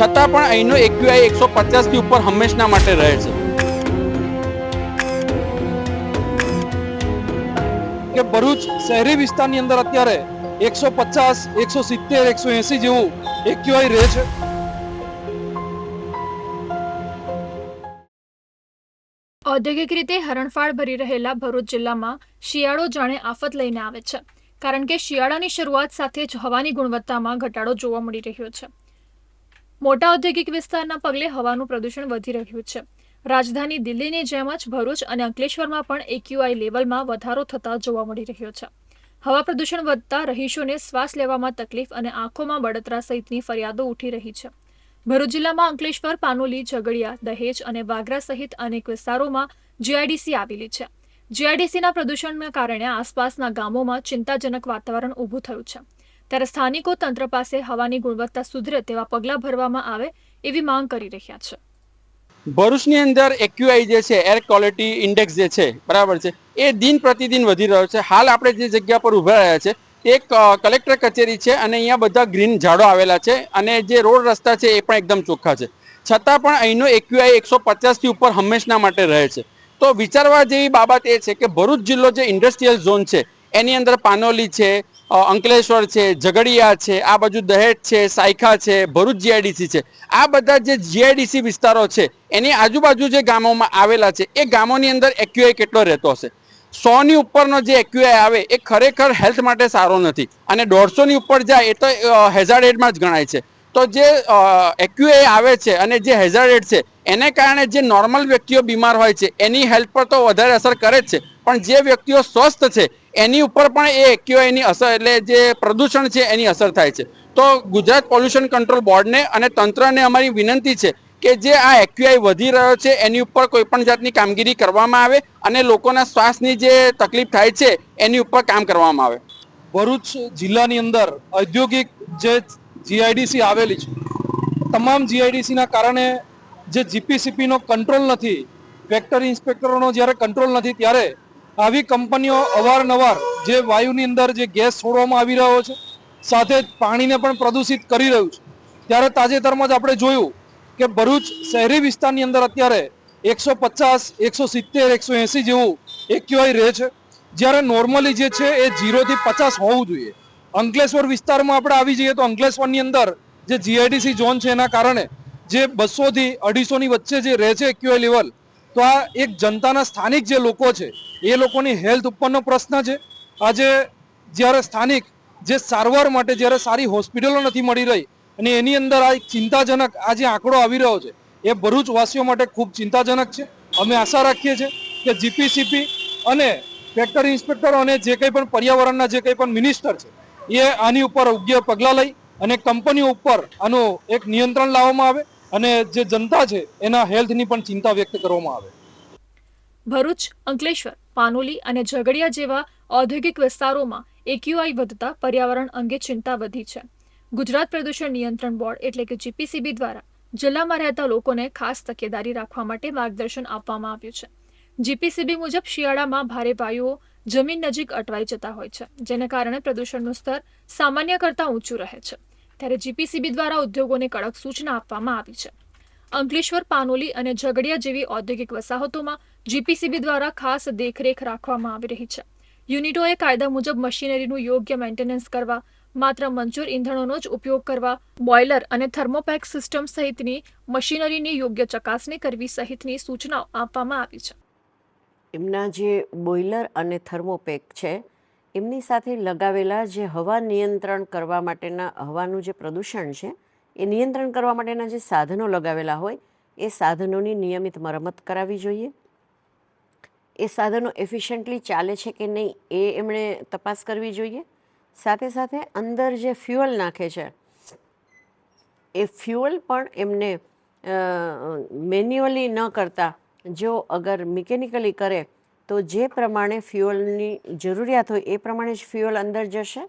છતાં પણ અહીંનો એક્યુઆઈ એકસો પચાસથી ઉપર હંમેશના માટે રહે છે. કે ભરૂચ શહેરી વિસ્તારની અંદર અત્યારે એકસો પચાસ, એકસો સિત્તેર, એકસો એસી જેવું એક્યુઆઈ રહે છે. ઔદ્યોગિક રીતે હરણફાળ ભરી રહેલા ભરૂચ જિલ્લામાં શિયાળો જાણે આફત લઈને આવે છે. કારણ કે શિયાળાની શરૂઆત સાથે જ હવાની ગુણવત્તામાં ઘટાડો જોવા મળી રહ્યો છે. મોટા ઔદ્યોગિક વિસ્તારના પગલે હવાનું પ્રદૂષણ વધી રહ્યું છે. રાજધાની દિલ્હીની જેમ જ ભરૂચ અને અંકલેશ્વરમાં પણ એક્યુઆઈ લેવલમાં વધારો થતા જોવા મળી રહ્યો છે. હવા પ્રદૂષણ વધતા રહીશોને શ્વાસ લેવામાં તકલીફ અને આંખોમાં બળતરા સહિતની ફરિયાદો ઉઠી રહી છે. ભરૂચ જિલ્લામાં અંકલેશ્વર, પાનોલી, ઝઘડિયા, દહેજ અને વાગરા સહિત અનેક વિસ્તારોમાં જીઆઈડીસી આવેલી છે. જીઆઈડીસીના પ્રદૂષણના કારણે આસપાસના ગામોમાં ચિંતાજનક વાતાવરણ ઊભું થયું છે. ત્યારે સ્થાનિકો તંત્ર પાસે હવાની ગુણવત્તા સુધરે તેવા પગલાં ભરવામાં આવે એવી માંગ કરી રહ્યા છે. ભરૂચની અંદર એક્યુઆઈ જે છે એર ક્વોલિટી ઇન્ડેક્સ જે છે, બરાબર છે, એ દિન પ્રતિદિન વધી રહ્યો છે. હાલ આપણે જે જગ્યા પર ઊભા રહ્યા છે એક કલેક્ટર કચેરી છે અને અહીંયા બધા ગ્રીન ઝાડો આવેલા છે અને જે રોડ રસ્તા છે એ પણ એકદમ ચોખ્ખા છે. છતાં પણ અહીંનો એક્યુઆઈ એકસો પચાસથી ઉપર હંમેશના માટે રહે છે. તો વિચારવા જેવી બાબત એ છે કે ભરૂચ જિલ્લો જે ઇન્ડસ્ટ્રીયલ ઝોન છે, એની અંદર પાનોલી છે અંકલેશ્વર છે, ઝઘડિયા છે, આ બાજુ દહેજ છે, સાયખા છે, ભરૂચ જીઆઈડીસી છે. આ બધા જે જીઆઈડીસી વિસ્તારો છે, એની આજુબાજુ જે ગામોમાં આવેલા છે, એ ગામોની અંદર એક્યુઆઈ કેટલો રહેતો હશે? સોની ઉપરનો જે એક્યુઆઈ આવે, એ ખરેખર હેલ્થ માટે સારો નથી. અને દોઢસોની ઉપર જાય, એ તો હેઝાર્ડેડમાં જ ગણાય છે. તો જે એક્યુઆઈ આવે છે અને જે હેઝાર્ડેડ છે, એને કારણે જે નોર્મલ વ્યક્તિઓ બીમાર હોય છે, એની હેલ્થ પર તો વધારે અસર કરે જ છે. પણ જે વ્યક્તિઓ સ્વસ્થ છે એની ઉપર પણ એ એક્યુઆઈની અસર, એટલે જે પ્રદૂષણ છે એની અસર થાય છે. તો ગુજરાત પોલ્યુશન કંટ્રોલ બોર્ડને અને તંત્રને અમારી વિનંતી છે કે જે આ એક્યુઆઈ વધી રહ્યો છે, એની ઉપર કોઈ પણ જાતની કામગીરી કરવામાં આવે અને લોકોના શ્વાસની જે તકલીફ થાય છે, એની ઉપર કામ કરવામાં આવે. ભરૂચ જિલ્લાની અંદર ઔદ્યોગિક જે જીઆઈડીસી આવેલી છે, તમામ જીઆઈડીસીના કારણે જે જીપીસીપીનો કંટ્રોલ નથી ફેક્ટરી ઇન્સ્પેક્ટરોનો જ્યારે કંટ્રોલ નથી, ત્યારે આવી કંપનીઓ અવારનવાર જે વાયુની અંદર જે ગેસ છોડવામાં આવી રહ્યો છે, સાથે જ પાણીને પણ પ્રદૂષિત કરી રહ્યું છે. ત્યારે તાજેતરમાં જ આપણે જોયું કે ભરૂચ શહેરી વિસ્તારની અંદર અત્યારે એકસો પચાસ, એકસો સિત્તેર, એકસો એંસી જેવું એક્યુઆઈ રહે છે. જ્યારે નોર્મલી જે છે એ જીરોથી પચાસ હોવું જોઈએ. અંકલેશ્વર વિસ્તારમાં આપણે આવી જઈએ તો અંકલેશ્વરની અંદર જે જીઆઈડીસી ઝોન છે એના કારણે જે બસોથી અઢીસોની વચ્ચે જે રહે છે એક્યુઆઈ લેવલ તો આ એક જનતાના સ્થાનિક જે લોકો છે, એ લોકોની હેલ્થ ઉપરનો પ્રશ્ન છે. આજે જ્યારે સ્થાનિક જે સારવાર માટે જ્યારે સારી હોસ્પિટલો નથી મળી રહી અને એની અંદર આ એક ચિંતાજનક આ જે આંકડો આવી રહ્યો છે, એ ભરૂચ વાસીઓ માટે ખૂબ ચિંતાજનક છે. અમે આશા રાખીએ છીએ કે જીપીસીપી અને ફેક્ટરી ઇન્સ્પેક્ટરો અને જે કંઈ પણ પર્યાવરણના જે કંઈ પણ મિનિસ્ટર છે, એ આની ઉપર યોગ્ય પગલાં લઈ અને કંપનીઓ ઉપર આનું એક નિયંત્રણ લાવવામાં આવે. અને જે જનતા છે, એના હેલ્થની પણ ચિંતા વ્યક્ત કરવામાં આવે. ભરૂચ, અંકલેશ્વર, પાનોલી અને ઝઘડિયા જેવા ઔદ્યોગિક વિસ્તારોમાં એક્યુઆઈ વધતા પર્યાવરણ અંગે ચિંતા વધી છે. ગુજરાત પ્રદૂષણ નિયંત્રણ બોર્ડ એટલે કે જીપીસીબી દ્વારા જિલ્લામાં રહેતા લોકોને ખાસ તકેદારી રાખવા માટે માર્ગદર્શન આપવામાં આવ્યું છે. જીપીસીબી મુજબ શિયાળામાં ભારે વાયુઓ જમીન નજીક અટવાઈ જતા હોય છે, જેને કારણે પ્રદૂષણનું સ્તર સામાન્ય કરતાં ઊંચું રહે છે. ત્યારે જીપીસીબી દ્વારા ઉદ્યોગોને કડક સૂચના આપવામાં આવી છે. અંકલેશ્વર, પાનોલી અને ઝઘડિયા જેવી ઔદ્યોગિક વસાહતોમાં જીપીસીબી દ્વારા ખાસ દેખરેખ રાખવામાં આવી રહી છે. યુનિટોએ કાયદા મુજબ મશીનરીનું યોગ્ય મેન્ટેનન્સ કરવા, માત્ર મંજૂર ઇંધણોનો જ ઉપયોગ કરવા, બોઇલર અને થર્મોપેક સિસ્ટમ સહિતની મશીનરીની યોગ્ય ચકાસણી કરવી સહિતની સૂચનાઓ આપવામાં આવી છે. એમના જે બોઇલર અને થર્મોપેક છે એમની સાથે લગાવેલા જે હવા નિયંત્રણ કરવા માટેના, હવાનું જે પ્રદૂષણ છે, એ નિયંત્રણ કરવા માટેના જે સાધનો લગાવેલા હોય, એ સાધનોની નિયમિત મરમ્મત કરાવવી જોઈએ. એ સાધનો એફિશિયન્ટલી ચાલે છે કે નહીં, એ એમણે તપાસ કરવી જોઈએ. સાથે સાથે અંદર જે ફ્યુઅલ નાખે છે, એ ફ્યુઅલ પણ એમને મેન્યુઅલી ન કરતા, જો અગર મિકેનિકલી કરે તો જે પ્રમાણે ફ્યુઅલની જરૂરિયાત હોય એ પ્રમાણે જ ફ્યુઅલ અંદર જશે.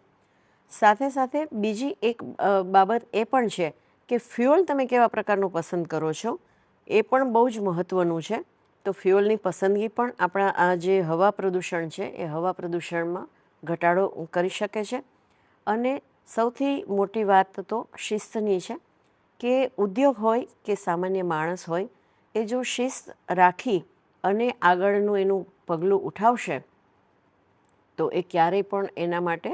સાથે સાથે બીજી એક બાબત એ પણ છે કે ફ્યુઅલ તમે કેવા પ્રકારનું પસંદ કરો છો એ પણ બહુ જ મહત્ત્વનું છે. તો ફ્યુઅલની પસંદગી પણ આપણા આ જે હવા પ્રદૂષણ છે એ હવા પ્રદૂષણમાં ઘટાડો કરી શકે છે. અને સૌથી મોટી વાત તો શિસ્તની છે કે ઉદ્યોગ હોય કે સામાન્ય માણસ હોય એ જો શિસ્ત રાખી અને આગળનું એનું પગલું ઉઠાવશે, તો એ ક્યારેય પણ એના માટે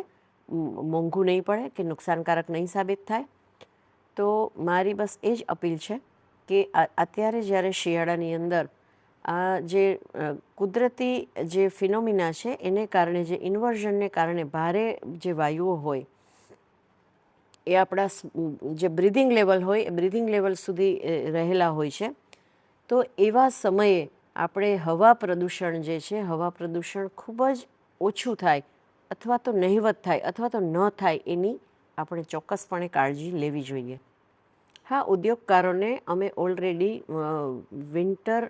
મોંઘું નહીં પડે કે નુકસાનકારક નહીં સાબિત થાય. તો મારી બસ એ જ અપીલ છે કે અત્યારે જ્યારે શિયાળાની અંદર આ જે કુદરતી જે ફિનોમિના છે એને કારણે જે ઇન્વર્ઝનને કારણે ભારે જે વાયુઓ હોય, એ આપણા જે બ્રિધિંગ લેવલ હોય એ બ્રિધિંગ લેવલ સુધી રહેલા હોય છે. તો એવા સમયે આપણે હવા પ્રદૂષણ જે છે, હવા પ્રદૂષણ ખૂબ જ ઓછું થાય અથવા તો નહિવત થાય અથવા તો ન થાય એની આપણે ચોક્કસપણે કાળજી લેવી જોઈએ. હા, ઉદ્યોગકારોને અમે ઓલરેડી વિન્ટર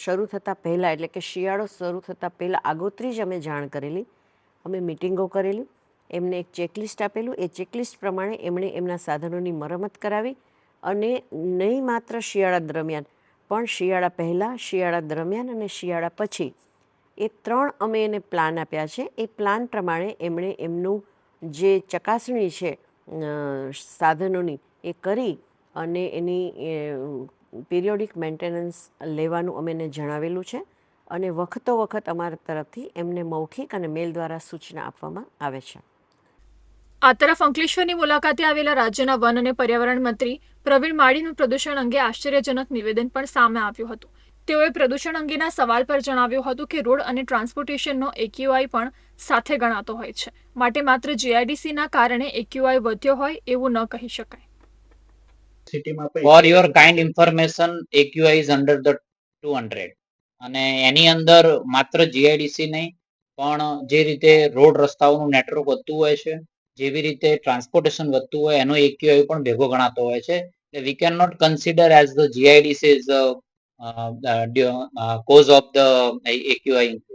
શરૂ થતાં પહેલાં એટલે કે શિયાળો શરૂ થતાં પહેલાં આગોતરી જ અમે જાણ કરેલી. અમે મિટિંગો કરેલી. એમને એક ચેકલિસ્ટ આપેલું. એ ચેકલિસ્ટ પ્રમાણે એમણે એમના સાધનોની મરમત કરાવી અને નહીં માત્ર શિયાળા દરમિયાન પણ શિયાળા પહેલાં, શિયાળા દરમિયાન અને શિયાળા પછી. એ ત્રણ અમે એને પ્લાન આપ્યા છે. એ પ્લાન પ્રમાણે એમણે એમનું જે ચકાસણી છે સાધનોની એ કરી અને એની પિરિયોડિક મેન્ટેનન્સ લેવાનું અમે એને જણાવેલું છે અને વખતો વખત અમારા તરફથી એમને મૌખિક અને મેલ દ્વારા સૂચના આપવામાં આવે છે. આ તરફ અંકલેશ્વરની મુલાકાતે આવેલા રાજ્યના વન અને પર્યાવરણ મંત્રી પ્રવીણ માળીનું પ્રદૂષણ અંગે આશ્ચર્યજનક નિવેદન પણ સામે આવ્યું હતું. તેઓએ પ્રદૂષણ અંગેના સવાલ પર જણાવ્યું હતું કે રોડ અને ટ્રાન્સપોર્ટેશનનો એક્યુઆઈ પણ સાથે ગણાતો હોય છે. માટે માત્ર જીઆઈડીસીના કારણે એક્યુઆઈ વધ્યો હોય એવું ન કહી શકાય. For your kind information AQI is under the two hundred અને એની અંદર માત્ર જીઆઈડીસી નહીં પણ જે રીતે રોડ રસ્તાઓનું નેટવર્ક વધતું હોય છે જેવી રીતે ટ્રાન્સપોર્ટેશન વધતું હોય એનો AQI પણ ભેગો ગણાતો હોય છે as the GIDC is the uh, uh, cause of the AQI increase